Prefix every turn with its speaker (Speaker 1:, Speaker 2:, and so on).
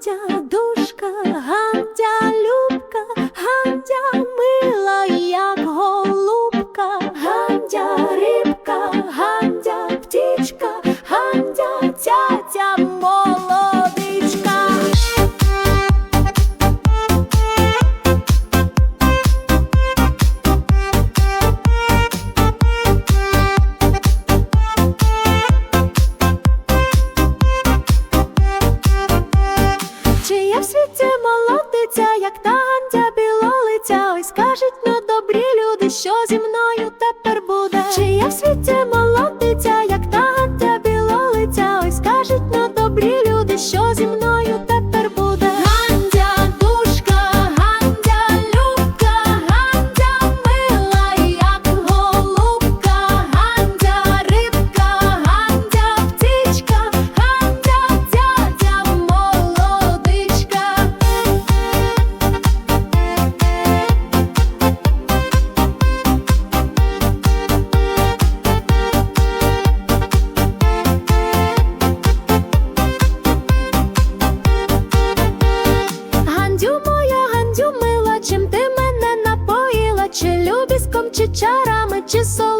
Speaker 1: 家。Як та Гандя білолиця? Ой, скажуть ну добрі люди, що зі мною тепер буде? Чи я в світі молодиця, як та Гандя білолиця? Ой, скажуть ну добрі люди, що зі мною мила, чим ти мене напоїла, чи любіском, чи чарами, чи солодком